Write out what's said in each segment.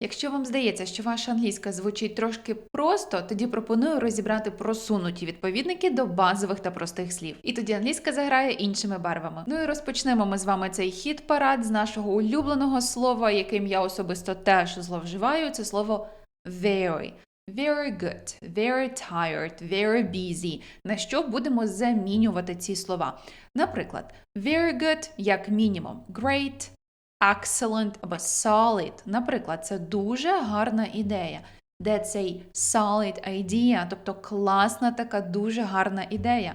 Якщо вам здається, що ваша англійська звучить трошки просто, тоді пропоную розібрати просунуті відповідники до базових та простих слів. І тоді англійська заграє іншими барвами. Ну і розпочнемо ми з вами цей хіт парад з нашого улюбленого слова, яким я особисто теж зловживаю. Це слово very. Very good, very tired, very busy. На що будемо замінювати ці слова? Наприклад, very good як мінімум, great, excellent або solid. Наприклад, це дуже гарна ідея. де цей solid idea, тобто класна така дуже гарна ідея.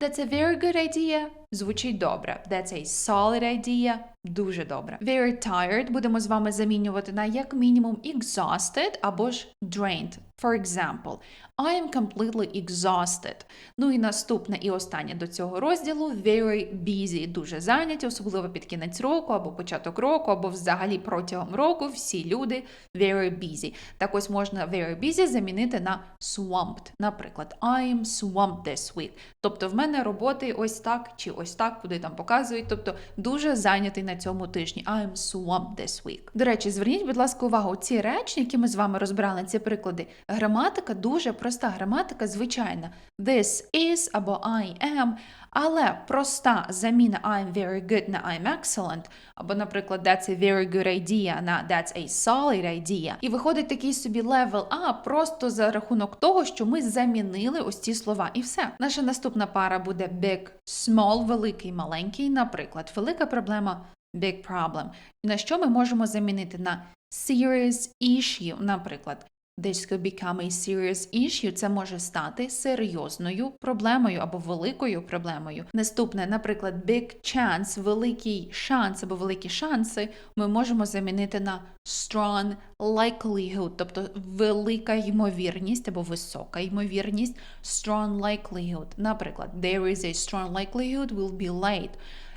That's a very good idea. Звучить добре. That's a solid idea. Дуже добре. Very tired будемо з вами замінювати на як мінімум exhausted або ж drained. For example, I am completely exhausted. Ну і наступне і останнє до цього розділу very busy. Дуже зайняті, особливо під кінець року або початок року, або взагалі протягом року всі люди very busy. Так ось можна very busy замінити на swamped. Наприклад, I am swamped this week. Тобто в мене роботи ось так чи ось так, куди там показують. Тобто дуже зайнятий на цьому тижні. I'm swamped this week. До речі, зверніть, будь ласка, увагу, ці речі, які ми з вами розбирали, ці приклади. Граматика дуже проста. Граматика звичайна. This is або I am. Але проста заміна I'm very good на I'm excellent, або, наприклад, that's a very good idea на that's a solid idea. І виходить такий собі level up просто за рахунок того, що ми замінили ось ці слова. І все. Наша наступна пара буде big, small, великий, маленький. Наприклад, велика проблема big problem. На що ми можемо замінити на serious issue, наприклад. This could become a serious issue. Це може стати серйозною проблемою або великою проблемою. Наступне, наприклад, big chance, великий шанс або великі шанси, ми можемо замінити на strong likelihood, тобто велика ймовірність або висока ймовірність, strong likelihood. Наприклад, there is a strong likelihood we'll be late.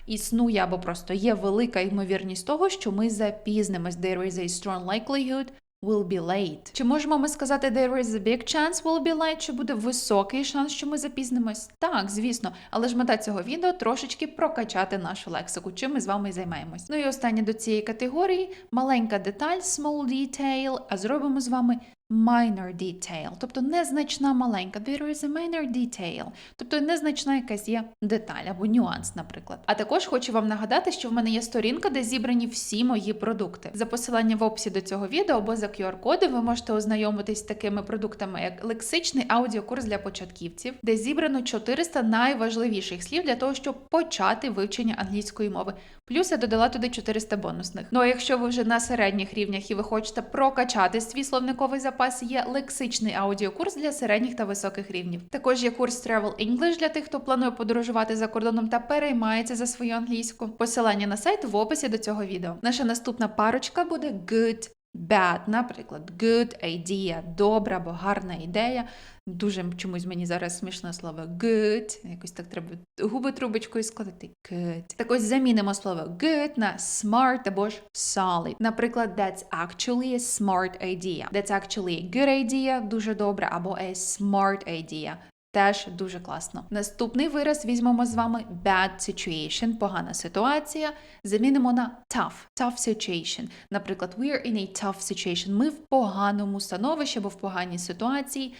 Існує або просто є велика ймовірність того, що ми запізнимось. There is a strong likelihood will be late. Чи можемо ми сказати there is a big chance will be late, чи буде високий шанс, що ми запізнимось? Так, звісно, але ж мета цього відео трошечки прокачати нашу лексику, чим ми з вами займаємось. Ну і останнє до цієї категорії маленька деталь, small detail, а зробимо з вами minor detail, тобто незначна маленька. There is a minor detail, тобто незначна якась є деталь або нюанс, наприклад. А також хочу вам нагадати, що в мене є сторінка, де зібрані всі мої продукти. За посиланням в описі до цього відео або за QR-коди ви можете ознайомитись з такими продуктами, як лексичний аудіокурс для початківців, де зібрано 400 найважливіших слів для того, щоб почати вивчення англійської мови. Плюс я додала туди 400 бонусних. Ну а якщо ви вже на середніх рівнях і ви хочете прокачати свій словниковий запас, є лексичний аудіокурс для середніх та високих рівнів. Також є курс Travel English для тих, хто планує подорожувати за кордоном та переймається за свою англійську. Посилання на сайт в описі до цього відео. Наша наступна парочка буде good. Bad, наприклад, good idea, добра або гарна ідея. Дуже чомусь мені зараз смішне слово good. Якось так треба губи трубочкою складати. Good. Так ось замінимо слово good на smart або ж solid. Наприклад, that's actually a smart idea. That's actually a good idea, дуже добре, або a smart idea. Теж дуже класно. Наступний вираз візьмемо з вами bad situation, погана ситуація. Замінимо на tough, tough situation. Наприклад, we are in a tough situation. Ми в поганому становищі або в поганій ситуації.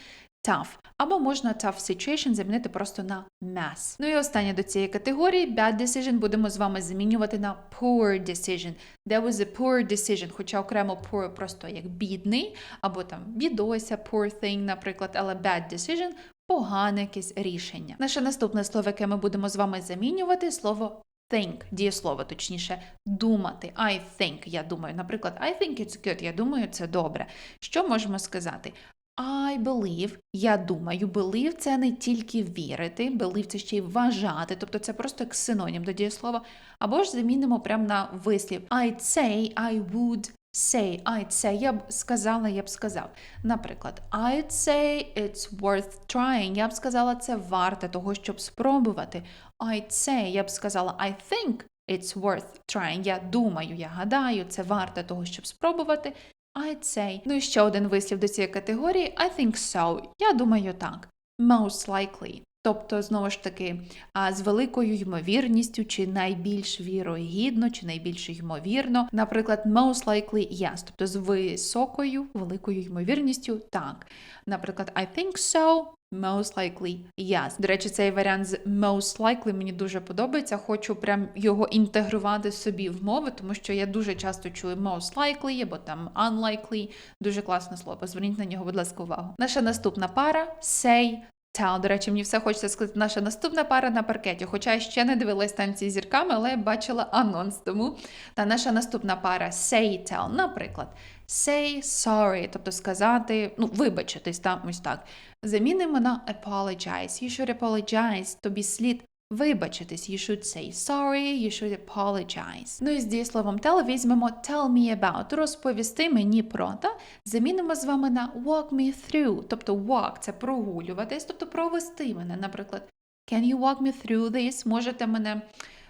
Tough. Або можна tough situation замінити просто на mess. Ну і останнє до цієї категорії bad decision будемо з вами замінювати на poor decision. There was a poor decision, хоча окремо poor просто як бідний, або там бідося, poor thing, наприклад, але bad decision погане якесь рішення. Наше наступне слово, яке ми будемо з вами замінювати, слово think, дієслово, точніше, думати. I think, я думаю. Наприклад, I think it's good, я думаю, це добре. Що можемо сказати? I believe, я думаю, believe – це не тільки вірити, believe – це ще й вважати, тобто це просто як синонім до дієслова. Або ж замінимо прямо на вислів I'd say, I would say, I'd say, я б сказала, я б сказав. Наприклад, I'd say it's worth trying, я б сказала, це варте того, щоб спробувати. I'd say, я б сказала, I think it's worth trying, я думаю, я гадаю, це варте того, щоб спробувати. I'd say. Ну і ще один вислів до цієї категорії. I think so. Я думаю так. Most likely. Тобто, знову ж таки, а, з великою ймовірністю, чи найбільш вірогідно, чи найбільш ймовірно. Наприклад, most likely yes, тобто з високою великою ймовірністю так. Наприклад, I think so. Most likely yes. До речі, цей варіант з most likely мені дуже подобається. Хочу прям його інтегрувати собі в мови, тому що я дуже часто чую most likely або там unlikely. Дуже класне слово. Зверніть на нього, будь ласка, увагу. Наша наступна пара say Tell. До речі, мені все хочеться сказати, наша наступна пара на паркеті. Хоча я ще не дивилась танці зірками, але я бачила анонс тому. Та наша наступна пара say tell. Наприклад, say sorry, тобто сказати, ну, вибачитись, там ось так. Замінимо на apologize. You should apologize. Тобі слід вибачитись. You should say sorry, you should apologize. Ну і з дієсловом tell візьмемо tell me about, розповісти мені про та замінимо з вами на walk me through. Тобто walk – це прогулюватись, тобто провести мене. Наприклад, can you walk me through this? Можете мене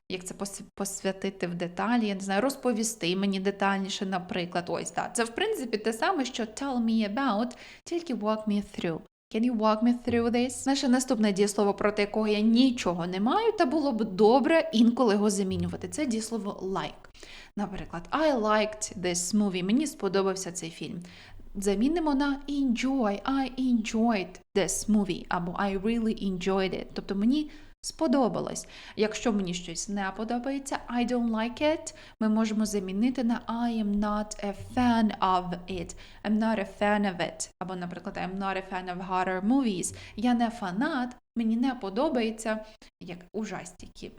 як це посвятити в деталі, я не знаю, розповісти мені детальніше, наприклад. Ось так. Це в принципі те саме, що tell me about, тільки walk me through. Can you walk me through this? Наше наступне дієслово, проти якого я нічого не маю, та було б добре інколи його замінювати. Це дієслово like. Наприклад, I liked this movie. Мені сподобався цей фільм. Замінимо на enjoy. I enjoyed this movie. Або I really enjoyed it. Тобто мені сподобалось. Якщо мені щось не подобається, I don't like it, ми можемо замінити на I am not a fan of it. I'm not a fan of it. Або, наприклад, I'm not a fan of horror movies. Я не фанат, мені не подобається як ужастики,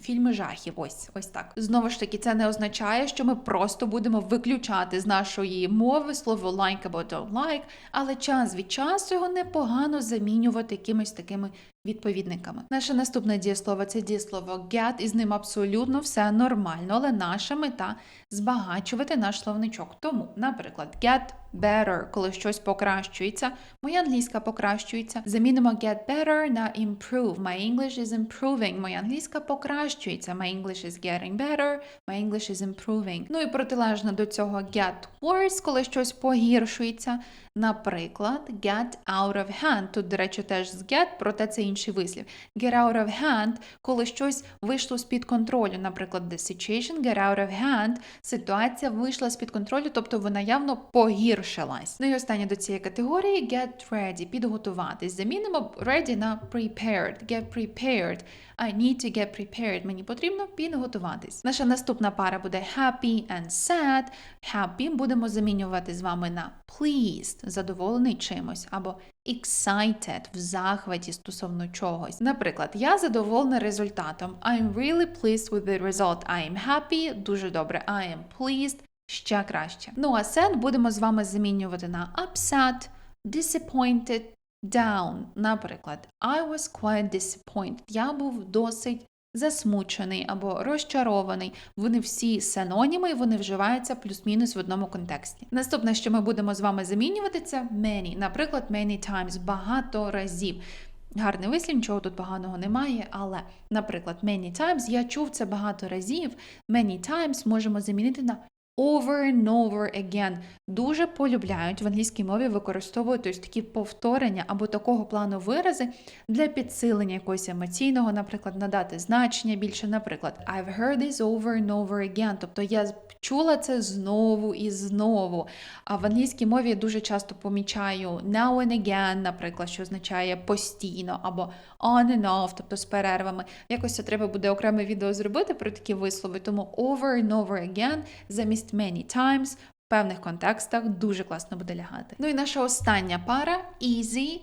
фільми жахів. Ось ось так. Знову ж таки, це не означає, що ми просто будемо виключати з нашої мови слово like або don't like, але час від часу його непогано замінювати якимись такими відповідниками. Наше наступне дієслово це дієслово get, і з ним абсолютно все нормально, але наша мета збагачувати наш словничок. Тому, наприклад, get better, коли щось покращується, моя англійська покращується. Замінимо get better на improve. My English is improving. Моя англійська покращується. My English is getting better. My English is improving. Ну і протилежно до цього get worse, коли щось погіршується. Наприклад, get out of hand. Тут, до речі, теж з get, проте це інший вислів. Get out of hand, коли щось вийшло з-під контролю. Наприклад, the situation get out of hand. Ситуація вийшла з-під контролю, тобто вона явно погіршилась. Ну і останнє до цієї категорії get ready, підготуватись. Замінимо ready на prepared. Get prepared. I need to get prepared. Мені потрібно підготуватись. Наша наступна пара буде happy and sad. Happy будемо замінювати з вами на pleased, задоволений чимось, або excited, в захваті стосовно чогось. Наприклад, я задоволена результатом. I'm really pleased with the result. I happy, дуже добре. I am pleased, ще краще. Ну а sad будемо з вами замінювати на upset, disappointed, down. Наприклад, I was quite disappointed. Я був досить засмучений або розчарований. Вони всі синоніми, вони вживаються плюс-мінус в одному контексті. Наступне, що ми будемо з вами замінювати, це many. Наприклад, many times багато разів. Гарний вислів, нічого тут поганого немає, але, наприклад, many times я чув це багато разів. Many times можемо замінити на over and over again. Дуже полюбляють в англійській мові використовують ось такі повторення або такого плану вирази для підсилення якогось емоційного, наприклад, надати значення більше. Наприклад, I've heard this over and over again. Тобто я чула це знову і знову. А в англійській мові я дуже часто помічаю now and again, наприклад, що означає постійно, або on and off, тобто з перервами. Якось це треба буде окреме відео зробити про такі вислови, тому over and over again замість many times в певних контекстах дуже класно буде лягати. Ну і наша остання пара easy,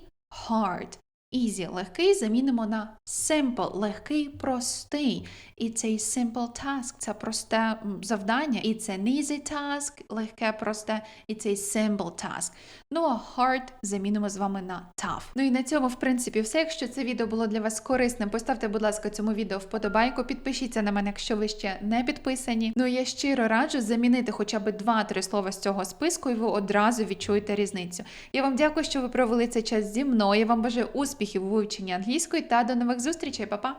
hard. Easy – легкий замінимо на simple – легкий, простий. It's a simple task – це просте завдання. It's an easy task – легке, просте. It's a simple task. Ну а hard замінимо з вами на tough. Ну і на цьому, в принципі, все. Якщо це відео було для вас корисним, поставте, будь ласка, цьому відео вподобайку, підпишіться на мене, якщо ви ще не підписані. Ну і я щиро раджу замінити хоча б 2-3 слова з цього списку, і ви одразу відчуєте різницю. Я вам дякую, що ви провели цей час зі мною. Я вам бажаю успіхів у вивченні англійської та до нових зустрічей, Па-па!